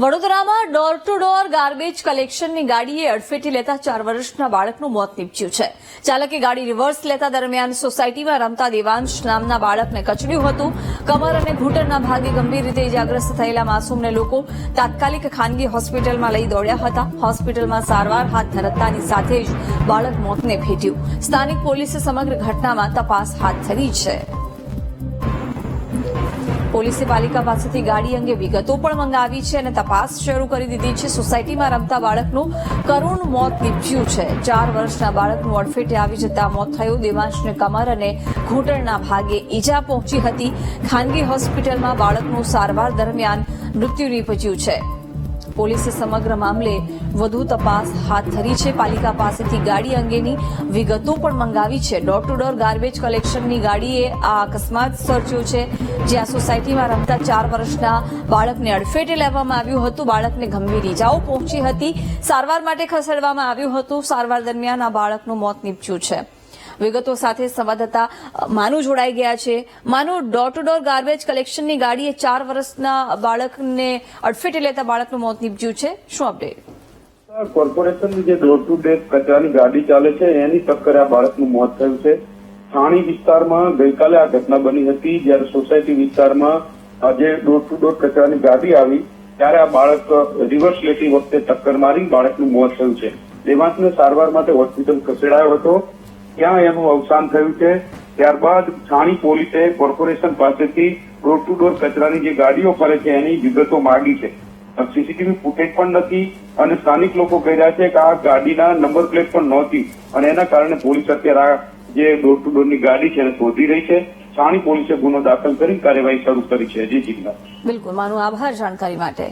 વડોદરામાં door to door garbage કલેક્શનની ગાડીએ અડફેટી લેતા ચાર વર્ષના બાળકનું મોત નીપજ્યું છે. ચાલકે ગાડી રિવર્સ લેતા દરમિયાન સોસાયટીમાં રમતા દેવાંશ નામના બાળકને કચડ્યું હતું. કમર અને ઘૂંટણના ભાગે ગંભીર રીતે ઇજાગ્રસ્ત થયેલા માસૂમને લોકો તાત્કાલિક ખાનગી હોસ્પિટલમાં લઈ દોડ્યા હતા. હોસ્પિટલમાં સારવાર હાથ ધરતાની સાથે જ બાળક મોતને ભેટ્યું. સ્થાનિક પોલીસે સમગ્ર ઘટનામાં તપાસ હાથ ધરી છે. પોલીસે પાલિકા પાસેથી ગાડી અંગે વિગતો પણ મંગાવી છે અને તપાસ શરૂ કરી દીધી છે. સોસાયટીમાં રમતા બાળકનું કરુણ મોત નીપજ્યું છે. ચાર વર્ષના બાળકનું અડફેટે આવી જતા મોત થયું. દેવાંશને કમર અને ઘૂંટણના ભાગે ઈજા પહોંચી હતી. ખાનગી હોસ્પિટલમાં બાળકનું સારવાર દરમિયાન મૃત્યુ નીપજ્યું છે. પોલીસે સમગ્ર મામલે વધુ તપાસ હાથ ધરી છે. પાલિકા પાસેથી ગાડી અંગેની વિગતો પણ મંગાવી છે. ડોર ટુ ડોર ગાર્બેજ કલેક્શનની ગાડીએ આ અકસ્માત સર્જ્યો છે. જ્યાં સોસાયટીમાં રમતા ચાર વર્ષના બાળકને અડફેટે લેવામાં આવ્યું હતું. બાળકને ગંભીર ઇજાઓ પહોંચી હતી. સારવાર માટે ખસેડવામાં આવ્યું હતું. સારવાર દરમિયાન આ બાળકનું મોત નીપજ્યું છે. વિગતો સાથે સંવાદદાતા માનુ જોડાઈ ગયા છે. માનુ ડોર ટુ ડોર ગાર્બેજ કલેક્શનની ગાડીએ ચાર વર્ષના બાળકને અડફેટે લેતા બાળકનું મોત નીપજ્યું છે. શું અપડેટ કોર્પોરેશનની જે ડોર ટુ ડોર કચરાની ગાડી ચાલે છે, એની ટક્કરે આ બાળકનું મોત થયું છે. થાણી વિસ્તારમાં ગઈકાલે આ ઘટના બની હતી. જ્યારે સોસાયટી વિસ્તારમાં આ જે ડોર ટુ ડોર કચરાની ગાડી આવી, ત્યારે આ બાળક રિવર્સ લેતી વખતે ટક્કર મારી બાળકનું મોત થયું છે. દેવાંશને સારવાર માટે હોસ્પિટલ ખસેડાયો હતો. ત્યાં એનું અવસાન થયું છે? ત્યારબાદ છાણી પોલીસે કોર્પોરેશન પાસેથી ડોર ટુ ડોર કચરાની જે ગાડીઓ ફરે છે, એની વિગતો માગી છે. સીસીટીવી ફૂટેજ પણ નથી અને સ્થાનિક લોકો કહી રહ્યા છે કે આ ગાડીના નંબર પ્લેટ પણ નહોતી અને એના કારણે પોલીસ અત્યારે આ જે ડોર ટુ ડોરની ગાડી છે, એને શોધી રહી છે. છાણી પોલીસે ગુનો દાખલ કરી કાર્યવાહી શરૂ કરી છે. જી જિલ્લા બિલકુલ. મારો આભાર જાણકારી માટે.